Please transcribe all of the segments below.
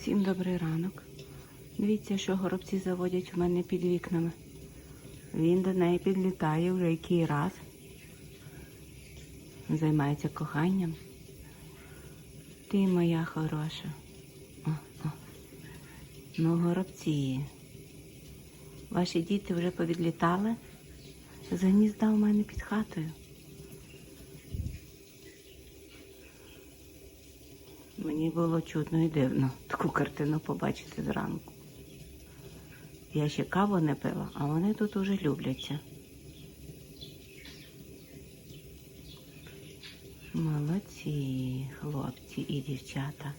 Всім добрий ранок. Дивіться, що горобці заводять у мене під вікнами. Він до неї підлітає вже який раз. Займається коханням. Ти моя хороша. О, о. Ну, горобці. Ваші діти вже повідлітали з гнізда у мене під хатою. Мені було чудно і дивно таку картину побачити зранку. Я ще каву не пила, а вони тут уже любляться. Молодці, хлопці і дівчата.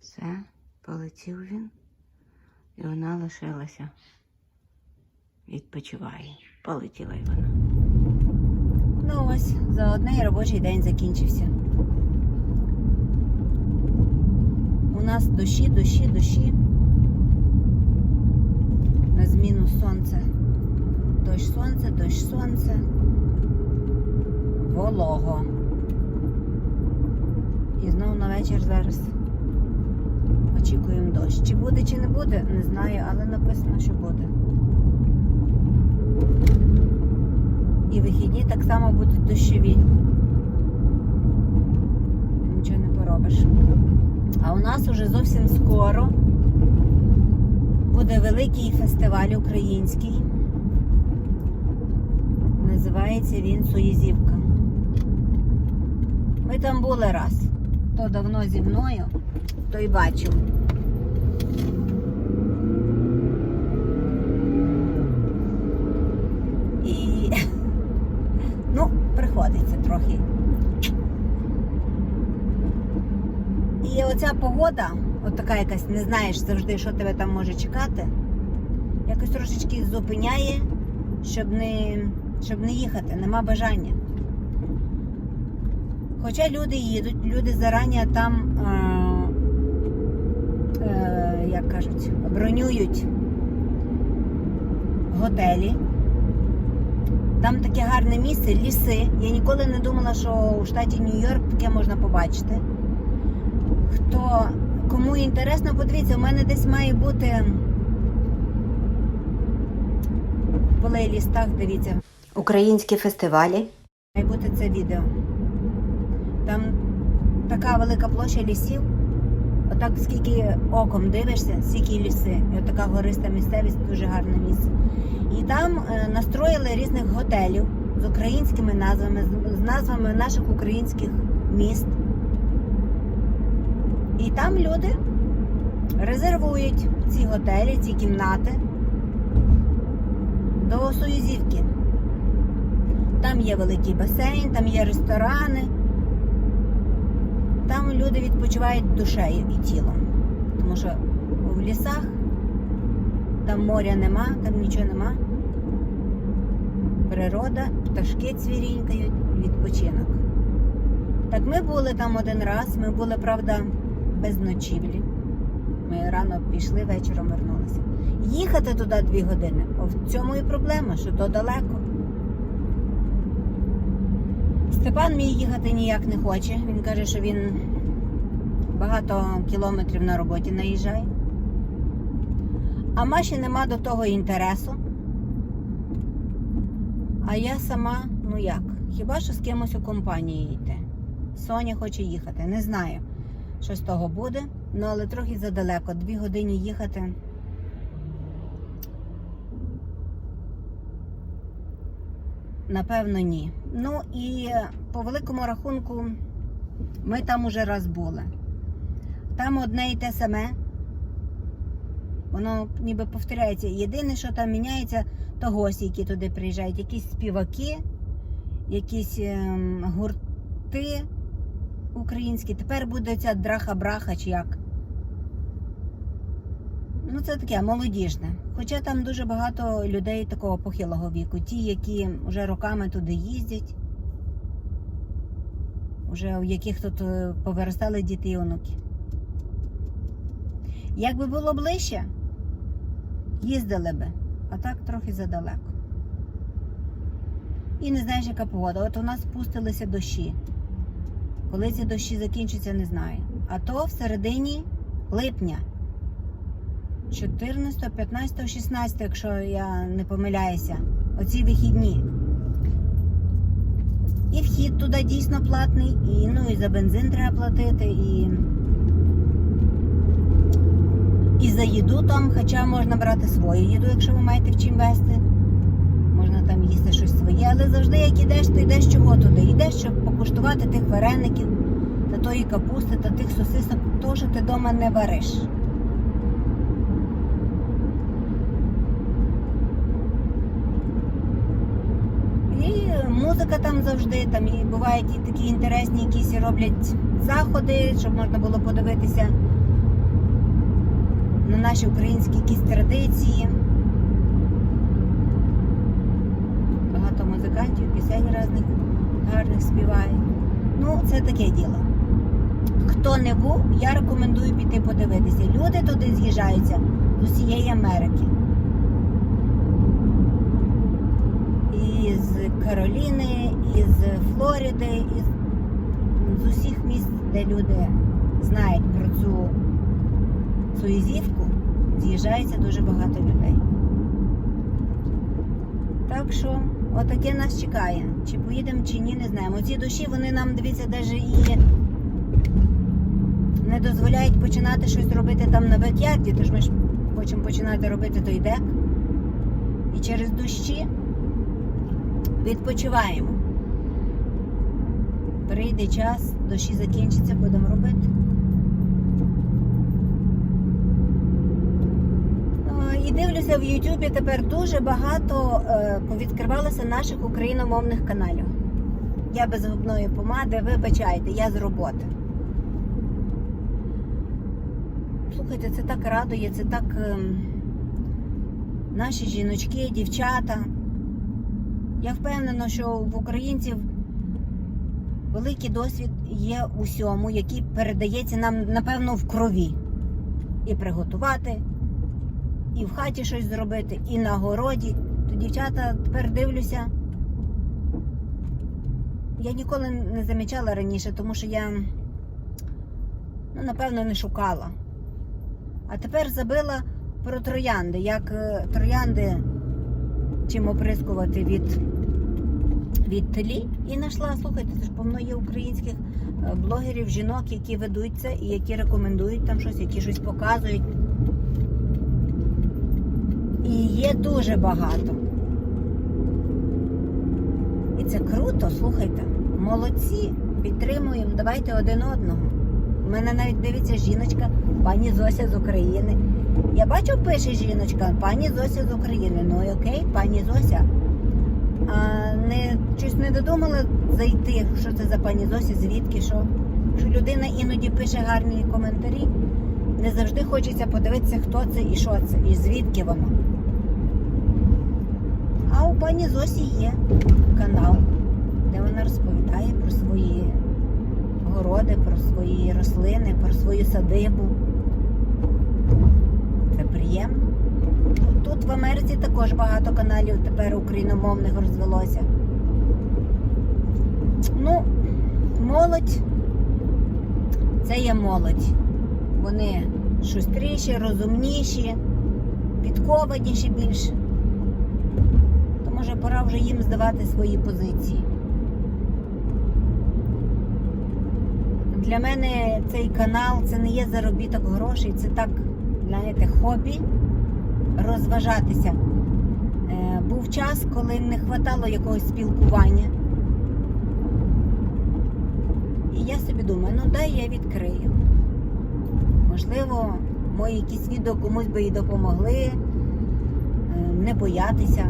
Все, полетів він, і вона лишилася відпочиває. Полетіла й вона. Ну ось, за одне робочий день закінчився. У нас дощі, дощі, дощі. На зміну сонце. Дощ сонце, дощ сонце. Волого. І знову на вечір зараз очікуємо дощ. Чи буде, чи не буде, не знаю, але написано, що буде. І вихідні так само будуть дощові. Нічого не поробиш. А у нас уже зовсім скоро буде великий фестиваль український. Називається він Суїзівка. Ми там були раз. Хто давно зі мною, той бачив. І Ну, приходиться трохи. І оця погода, от така якась, не знаєш завжди, що тебе там може чекати, якось трошечки зупиняє, щоб не, щоб не їхати, нема бажання. Хоча люди їдуть, люди зарані там, е, е, як кажуть, бронюють готелі. Там таке гарне місце, ліси. Я ніколи не думала, що у штаті Нью-Йорк таке можна побачити. Хто кому інтересно, подивіться, у мене десь має бути в плейлістах, дивіться. Українські фестивалі. Має бути це відео. Там така велика площа лісів. Отак скільки оком дивишся, стільки ліси. І отака гориста місцевість, дуже гарне місце. І там е, настроїли різних готелів з українськими назвами, з- з назвами наших українських міст. І там люди резервують ці готелі, ці кімнати до Союзівки. Там є великий басейн, там є ресторани. Там люди відпочивають душею і тілом. Тому що в лісах там моря нема, там нічого нема. Природа, пташки цвірінькають, відпочинок. Так ми були там один раз, ми були, правда, без ночівлі. Ми рано пішли, вечором вернулися. Їхати туди дві години. В цьому і проблема, що то далеко. Степан мій їхати ніяк не хоче. Він каже, що він багато кілометрів на роботі наїжджає. А Маші нема до того інтересу. А я сама, ну як, хіба що з кимось у компанії йти. Соня хоче їхати, не знаю, що з того буде, ну але трохи задалеко. Дві години їхати. Напевно, ні. Ну і по великому рахунку ми там уже раз були. Там одне і те саме. Воно ніби повторяється. Єдине, що там міняється, то гості, які туди приїжджають, якісь співаки, якісь ем, гурти українські. Тепер буде ця драха-браха чи як. Ну, це таке молодіжне. Хоча там дуже багато людей такого похилого віку. Ті, які вже роками туди їздять, вже у яких тут е, повиростали діти і онуки. Якби було ближче, їздили би, а так трохи задалеко. і не знаєш, яка погода. От у нас спустилися дощі. Коли ці дощі закінчаться, не знаю. А то в середині липня. 14, 15, 16, якщо я не помиляюся, оці вихідні. І вхід туди дійсно платний, і, ну, і за бензин треба платити, і, і за їду там, хоча можна брати свою їду, якщо ви маєте в чим вести. Можна там їсти щось своє, але завжди як ідеш, то йдеш чого туди? Йдеш, щоб покуштувати тих вареників, та тої капусти, та тих сосисок, то, що ти вдома не вариш. І музика там завжди, там і бувають і такі інтересні якісь роблять заходи, щоб можна було подивитися на наші українські якісь традиції. Багато музикантів, пісень різних гарних співають. Ну, це таке діло. Хто не був, я рекомендую піти подивитися. Люди туди з'їжджаються з усієї Америки. із Кароліни, із Флориди, із з усіх міст, де люди знають про цю суїзівку, з'їжджається дуже багато людей. Так що, отаке нас чекає. Чи поїдемо, чи ні, не знаємо. Ці душі вони нам, дивіться, навіть і не дозволяють починати щось робити там на бекярді, тож ми ж хочемо починати робити той дек. І через дощі відпочиваємо. Прийде час, дощі закінчиться, будемо робити. О, І дивлюся в Ютубі тепер дуже багато е, повідкривалося наших україномовних каналів. Я без губної помади, вибачайте, я з роботи. Слухайте, це так радує, це так ем, наші жіночки, дівчата. Я впевнена, що в українців великий досвід є у всьому, який передається нам, напевно, в крові. І приготувати, і в хаті щось зробити, і на городі. То дівчата тепер дивлюся. Я ніколи не замічала раніше, тому що я, ну, напевно, не шукала. А тепер забила про троянди, як е, троянди чим оприскувати від, від тлі. І знайшла, слухайте, це ж повно є українських е, блогерів, жінок, які ведуть це і які рекомендують там щось, які щось показують. І є дуже багато. І це круто, слухайте. Молодці, підтримуємо, давайте один одного. У мене навіть дивиться жіночка, пані Зося з України. Я бачу, пише жіночка, пані Зося з України. Ну і окей, пані Зося. А не щось не додумала зайти, що це за пані Зося, звідки що. Що людина іноді пише гарні коментарі. Не завжди хочеться подивитися, хто це і що це, і звідки воно. Пані Зосі є канал, де вона розповідає про свої городи, про свої рослини, про свою садибу. Це приємно. Тут в Америці також багато каналів тепер україномовних розвелося. Ну, молодь це є молодь. Вони шустріші, розумніші, підкованіші більше. Може пора вже їм здавати свої позиції. Для мене цей канал це не є заробіток грошей, це так, знаєте, хобі розважатися. Е, був час, коли не вистачало якогось спілкування. І я собі думаю, ну дай я відкрию. Можливо, мої якісь відео комусь би і допомогли е, не боятися,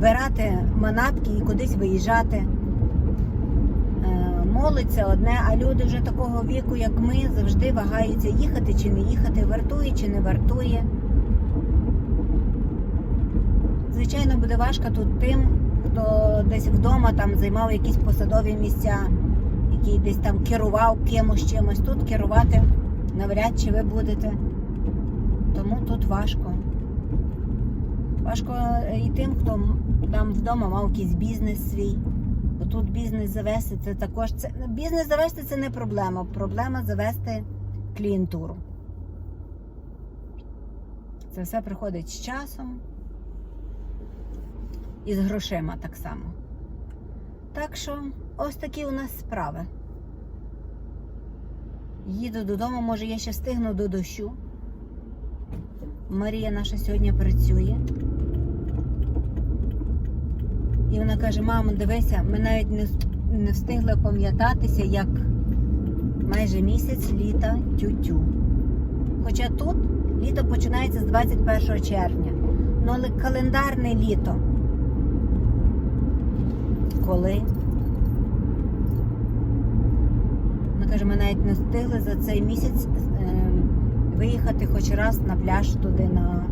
збирати манатки і кудись виїжджати. Е, Молодь це одне, а люди вже такого віку, як ми, завжди вагаються їхати чи не їхати, вартує чи не вартує. Звичайно, буде важко тут тим, хто десь вдома там займав якісь посадові місця, який десь там керував кимось чимось. Тут керувати навряд чи ви будете. Тому тут важко. Важко е, і тим, хто там вдома мав якийсь бізнес свій. Бо тут бізнес завести це також це бізнес завести це не проблема. Проблема завести клієнтуру. Це все приходить з часом і з грошима так само. Так що ось такі у нас справи. Їду додому, може я ще встигну до дощу. Марія наша сьогодні працює. І вона каже: мамо, дивися, ми навіть не, не встигли пам'ятатися, як майже місяць літа тютю. Хоча тут літо починається з 21 червня. Ну, але календарне літо. Коли? Вона каже, ми навіть не встигли за цей місяць е, виїхати хоч раз на пляж туди на,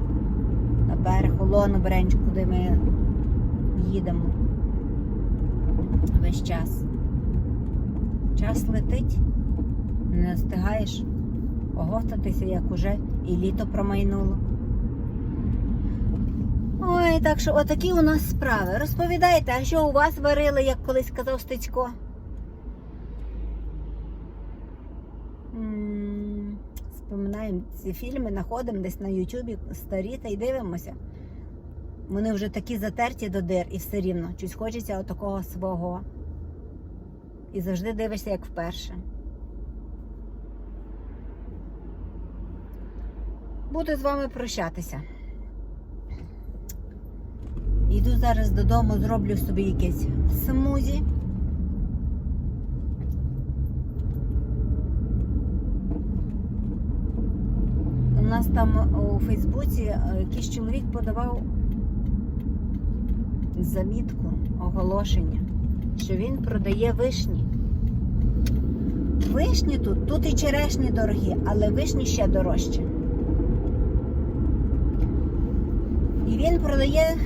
на берег, у Лону Бренч, куди ми їдемо. Весь час. Час летить, не встигаєш оговтатися, як уже і літо промайнуло. Ой, так що отакі у нас справи. Розповідайте, а що у вас варили, як колись казав Стецько? Споминаємо ці фільми, знаходимо десь на Ютубі старі та й дивимося. Вони вже такі затерті до дир і все рівно. Щось хочеться отакого свого. І завжди дивишся, як вперше. Буду з вами прощатися. Йду зараз додому, зроблю собі якесь смузі. У нас там у Фейсбуці е, якийсь чоловік подавав замітку, оголошення, що він продає вишні. Вишні тут, тут і черешні дорогі, але вишні ще дорожчі. І він продає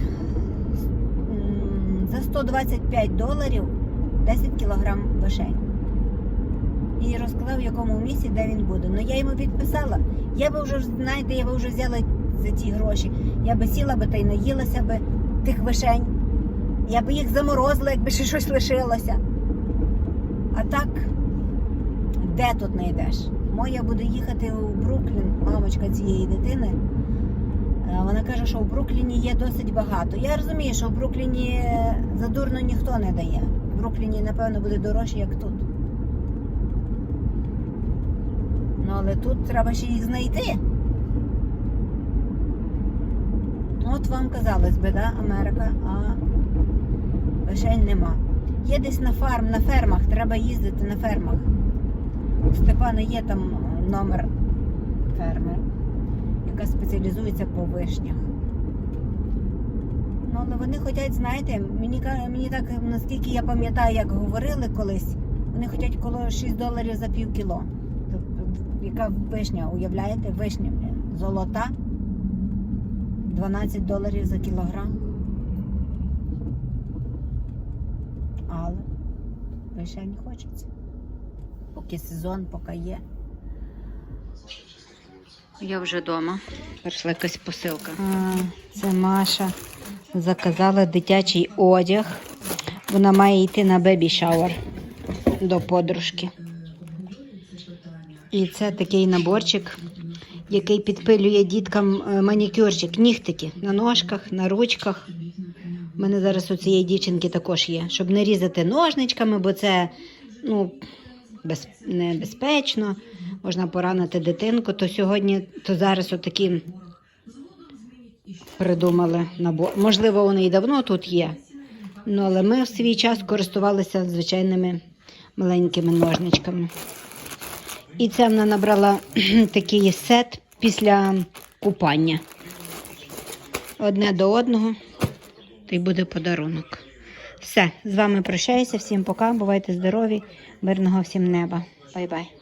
за 125 доларів 10 кілограм вишень. І розказав, в якому місці, де він буде. Ну я йому відписала. Я би вже, знаєте, я би вже взяла за ті гроші. Я би сіла би та й наїлася би тих вишень. Я би їх заморозила, якби ще щось лишилося. А так, де тут не йдеш? Моя буде їхати у Бруклін, мамочка цієї дитини. Е, Вона каже, що в Брукліні є досить багато. Я розумію, що в Брукліні задурно ніхто не дає. В Брукліні, напевно, буде дорожче, як тут. Ну, але тут треба ще їх знайти. От вам казалось би, да, Америка, а вишень нема. Є десь на фарм, на фермах, треба їздити на фермах. У Степана є там номер ферми, яка спеціалізується по вишнях. Ну, але вони хочуть, знаєте, мені, мені так, наскільки я пам'ятаю, як говорили колись, вони хочуть коло 6 доларів за пів кіло. Тобто, яка вишня, уявляєте, вишня, золота. 12 доларів за кілограм. Але вишень хочеться. Поки сезон, поки є. Я вже вдома. Прийшла якась посилка. А, це Маша заказала дитячий одяг. Вона має йти на бебі шауер до подружки. І це такий наборчик, який підпилює діткам е, манікюрчик, нігтики на ножках, на ручках. У мене зараз у цієї дівчинки також є, щоб не різати ножничками, бо це ну, без, небезпечно, можна поранити дитинку. То сьогодні, то зараз отакі придумали набор. Можливо, вони і давно тут є. Ну, але ми в свій час користувалися звичайними маленькими ножничками. І це вона набрала такий сет після купання. Одне до одного, й буде подарунок. Все, з вами прощаюся. Всім пока. Бувайте здорові, мирного всім неба. Бай-бай.